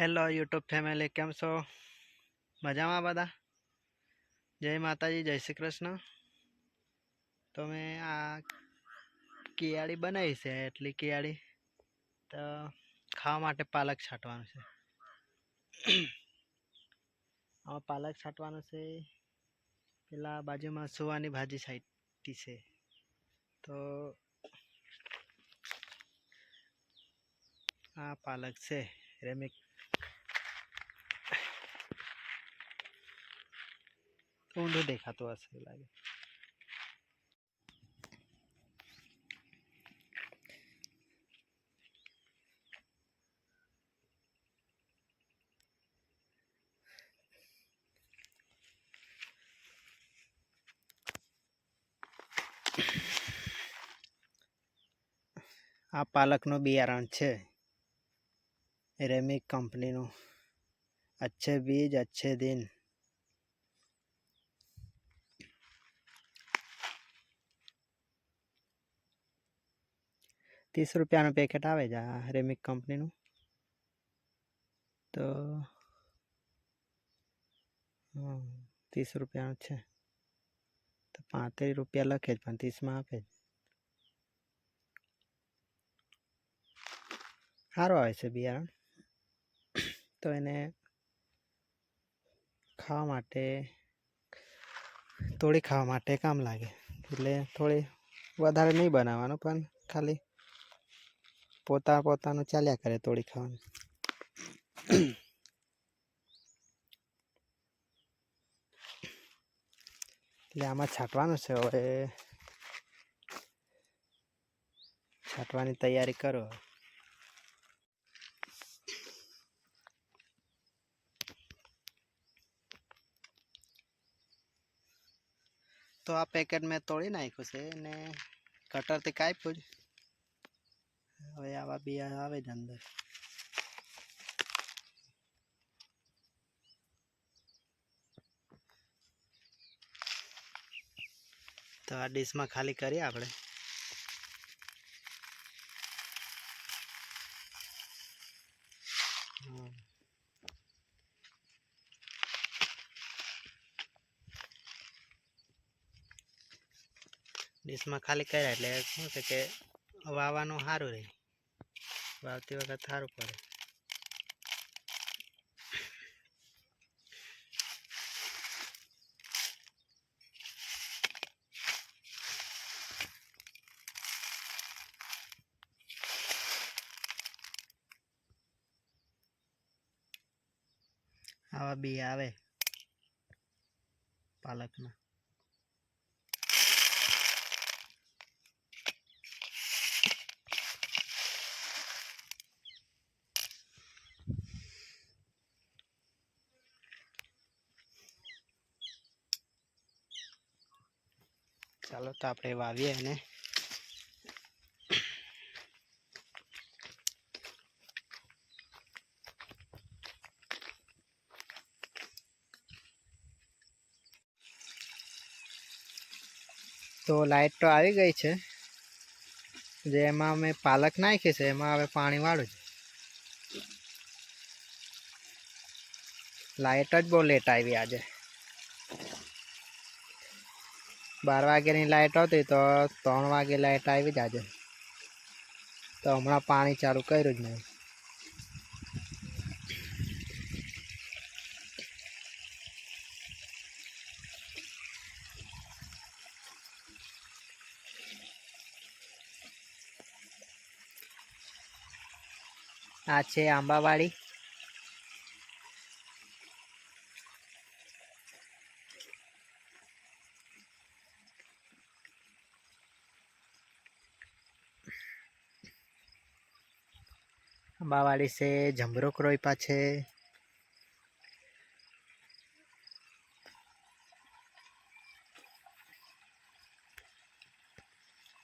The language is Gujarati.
હેલો, યુટ્યુબ ફેમિલી, કેમ છો? મજામાં બધા? જય માતાજી, જય શ્રી કૃષ્ણ. તો મેં આ કિયાળી બનાવી છે, એટલી કિયાળી. તો ખાવા માટે પાલક છાંટવાનું છે. આમાં પાલક છાંટવાનું છે, પેલા બાજુમાં સુવાની ભાજી છાંટી છે. તો આ પાલક છે, રેમિક ઊંધું દેખાતું હશે લાગે આ પાલકનું બિયારણ છે રેમિક કંપનીનું અચ્છે બીજ અચ્છે દિન ત્રીસ રૂપિયાનું પેકેટ આવે છે આ રેમિક કંપનીનું તો ત્રીસ રૂપિયાનું છે તો પાંત્રીસ રૂપિયા લખે જ પણ ત્રીસમાં આપે જ સારું આવે છે બિયારણ તો એને ખાવા માટે થોડી ખાવા માટે કામ લાગે એટલે થોડી વધારે નહીં બનાવવાનું પણ ખાલી પોતા પોતાનું ચાલ્યા કરે તોડી ખાવાનું. એટલે આમાં છાંટવાનું છે હવે. છાંટવાની તૈયારી કરો તો આ પેકેટ મેં તોડી નાખ્યું છે ને કટરથી કાપ્યું જ. હવે આવા બિયા આવે જ અંદર. તો આ ડીશમાં ખાલી કરીએ આપણે. ડીશમાં ખાલી કર્યા એટલે શું છે કે વાવાનું સારું રહે. વાવતી વખત સારું પડે. આવા બી આવે. પાલકના. ચાલો તો આપણે વાવીએ એને. તો લાઈટ તો આવી ગઈ છે. જે એમાં મેં પાલક નાખી છે, એમાં હવે પાણી વાળું છે. લાઈટ જ બહુ લેટ આવી આજે. બાર વાગ્યાની લાઇટ આવતી તો ત્રણ વાગે લાઇટ આવી જાજે. તો હમણાં પાણી ચાલુ કર્યું જ નહીં. આ છે આંબાવાડી. આંબાવાડી છે જમરૂક રોપ્યા છે.